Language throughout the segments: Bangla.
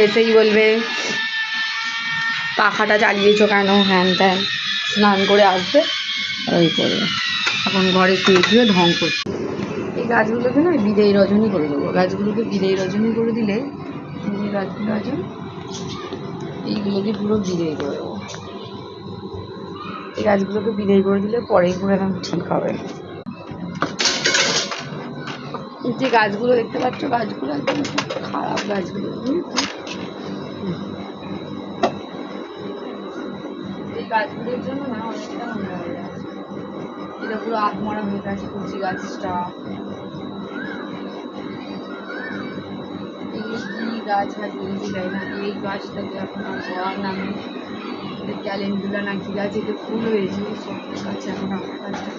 এসেই বলবে, পাখাটা চালিয়েছো কেন? হ্যান ত্যান। স্নান করে আসবে ওই করবে এখন ঘরে শুয়ে শুয়ে ঢং করছে। এই গাছগুলোকে না, বিদেয় রজনী করে দেবো। গাছগুলোকে বিদেয় রজনী করে দিলে গাছগুলো আছে, এইগুলোকে পুরো বিদেয় করে দেবো। এই গাছগুলোকে বিদেয় করে দিলে পরেই পুরো একদম ঠিক হবে। যে গাছগুলো দেখতে পাচ্ছ, গাছগুলো একদম খারাপ গাছগুলো? এই গাছগুলোর জন্য না অনেকটা হয়ে যাচ্ছে এটা পুরো আত্মরা হয়ে গেছে, কচি গাছটা। কি গাছ লাগিয়েছি যাই না, এই গাছটাকে এখন আর নামে ক্যালেন্ডুলা না কি গাছ, এতে ফুল হয়েছে সব গাছ এখন আমার গাছটা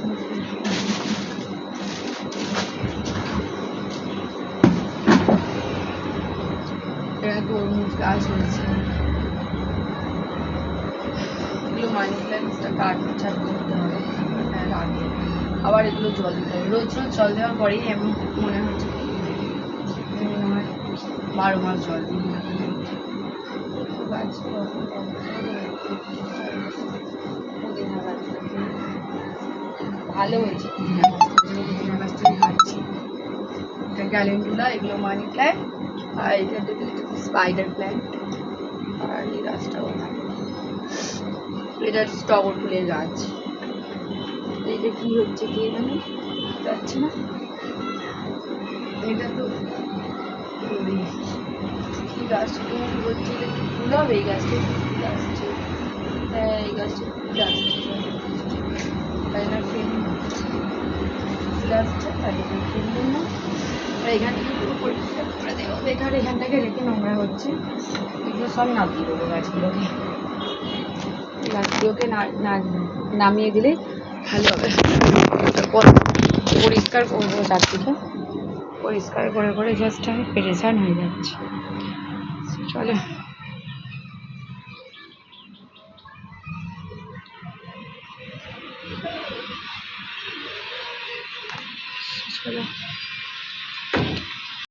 তরমুজ গাছ হয়েছে। এগুলো মানি কাট ছাট করতে হবে হ্যাঁ লাগে। আবার এগুলো জল দিতে হবে। রোজ রোজ জল দেওয়ার পরেই এমন মনে হচ্ছে হয় বারো মাস জল দিই। না ভালো হয়েছে। পুদিনা গাছটা পুদিনা গাছটা খাচ্ছি এটা ক্যালেন্ডুলা এগুলো মানি প্ল্যান্ট স্পাইডার প্ল্যান্ট আর এই গাছটাও এটা টগর ফুলের গাছ। এটা কি হচ্ছে কে জানে? যাচ্ছে না? এটা তো এই গাছটা তো হচ্ছে? এটা কি ফুল হবে? এই গাছটা ফুল আসছে। হ্যাঁ এই গাছটা ফুল আসছে। তাই না ফুল আসছে, তাই না এখান বেকার এখানটাকে রেখে নোংরা হচ্ছে এগুলো সব নামিয়ে দেবো গাছগুলোকে গাছগুলোকে নামিয়ে দিলে ভালো হবে পরিষ্কার করব চারদিকে পরিষ্কার করে করে জাস্ট আমি পেরেছান হয়ে যাচ্ছি চলো চলো